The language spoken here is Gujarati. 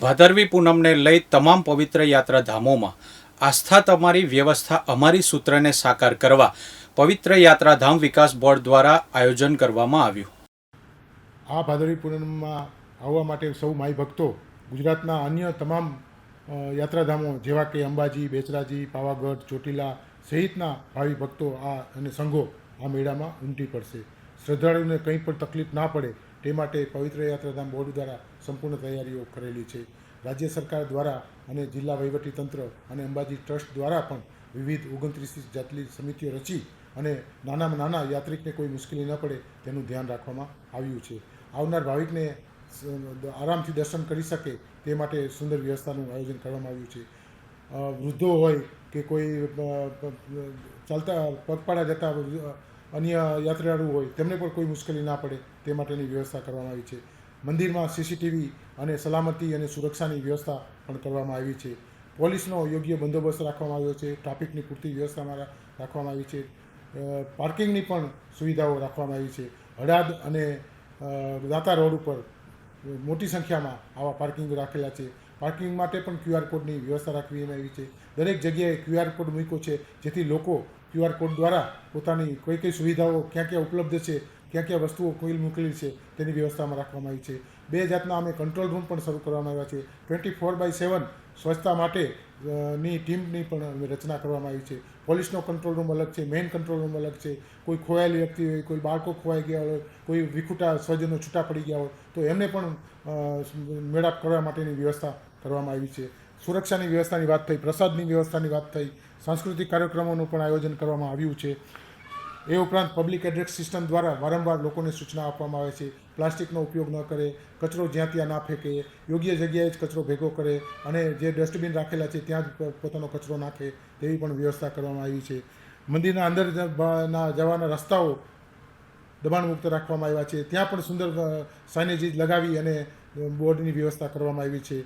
ભાદરવી પૂનમને લઈ તમામ પવિત્ર યાત્રાધામોમાં આસ્થા તમારી વ્યવસ્થા અમારી સૂત્રને સાકાર કરવા પવિત્ર યાત્રાધામ વિકાસ બોર્ડ દ્વારા આયોજન કરવામાં આવ્યું. આ ભાદરવી પૂનમમાં આવવા માટે સૌ માઈ ભક્તો ગુજરાતના અન્ય તમામ યાત્રાધામો જેવા કે અંબાજી બેચરાજી પાવાગઢ, ચોટીલા સહિતના ભાવિ ભક્તો આ અને સંઘો આ મેળામાં ઉમટી પડશે. શ્રદ્ધાળુને કંઈ પણ તકલીફ ના પડે તે માટે પવિત્ર યાત્રાધામ બોર્ડ દ્વારા સંપૂર્ણ તૈયારીઓ કરેલી છે. રાજ્ય સરકાર દ્વારા અને જિલ્લા વહીવટીતંત્ર અને અંબાજી ટ્રસ્ટ દ્વારા પણ વિવિધ ઓગણત્રીસ જેટલી સમિતિઓ રચી અને નાનામાં નાના યાત્રિકને કોઈ મુશ્કેલી ન પડે તેનું ધ્યાન રાખવામાં આવ્યું છે. આવનાર ભાવિકને આરામથી દર્શન કરી શકે તે માટે સુંદર વ્યવસ્થાનું આયોજન કરવામાં આવ્યું છે. વૃદ્ધો હોય કે કોઈ ચાલતા પગપાળા જતા અન્ય યાત્રાળુ હોય, તેમને પણ કોઈ મુશ્કેલી ના પડે, તે માટેની વ્યવસ્થા કરવામાં આવી છે. મંદિરમાં સીસીટીવી અને સલામતી અને સુરક્ષાની વ્યવસ્થા પણ કરવામાં આવી છે. પોલીસનો યોગ્ય બંદોબસ્ત રાખવામાં આવ્યો છે. ટ્રાફિકની પૂરતી વ્યવસ્થામાં રાખવામાં આવી છે. પાર્કિંગની પણ સુવિધાઓ રાખવામાં આવી છે. હડાદ અને દાતા રોડ ઉપર મોટી સંખ્યામાં આવા પાર્કિંગ રાખેલા છે. પાર્કિંગ માટે પણ ક્યુઆર કોડની વ્યવસ્થા રાખવામાં આવી છે. દરેક જગ્યાએ ક્યુઆર કોડ મૂક્યો છે જેથી લોકો ક્યુઆર કોડ દ્વારા પોતાની કઈ કઈ સુવિધાઓ ક્યાં ક્યાં ઉપલબ્ધ છે, ક્યાં ક્યાં વસ્તુઓ કોઈ મોકલી છે, તેની વ્યવસ્થામાં રાખવામાં આવી છે. બે જાતના અમે કંટ્રોલ રૂમ પણ શરૂ કરવામાં આવ્યા છે. ટ્વેન્ટી ફોર બાય સેવન સ્વચ્છતા માટે ની ટીમની પણ રચના કરવામાં આવી છે. પોલીસનો કંટ્રોલ રૂમ અલગ છે મેઇન કંટ્રોલ રૂમ અલગ છે. કોઈ ખોવાયેલી વ્યક્તિ હોય, કોઈ બાળકો ખોવાઈ ગયા હોય, કોઈ વિખુટા સ્વજનો છૂટા પડી ગયા હોય, તો એમને પણ મેળાપ કરવા માટેની વ્યવસ્થા કરવામાં આવી છે. સુરક્ષાની વ્યવસ્થાની વાત થઈ, પ્રસાદની વ્યવસ્થાની વાત થઈ, સાંસ્કૃતિક કાર્યક્રમોનું પણ આયોજન કરવામાં આવ્યું છે. એ ઉપરાંત પબ્લિક એડ્રેસ સિસ્ટમ દ્વારા વારંવાર લોકોને સૂચના આપવામાં આવે છે, પ્લાસ્ટિકનો ઉપયોગ ન કરે, કચરો જ્યાં ત્યાં ના ફેંકે, યોગ્ય જગ્યાએ જ કચરો ભેગો કરે અને જે ડસ્ટબિન રાખેલા છે ત્યાં જ પોતાનો કચરો નાખે તેવી પણ વ્યવસ્થા કરવામાં આવી છે. મંદિરના અંદર જવાના રસ્તાઓ દબાણમુક્ત રાખવામાં આવ્યા છે. ત્યાં પણ સુંદર સાઇનેજીસ લગાવી અને બોર્ડની વ્યવસ્થા કરવામાં આવી છે.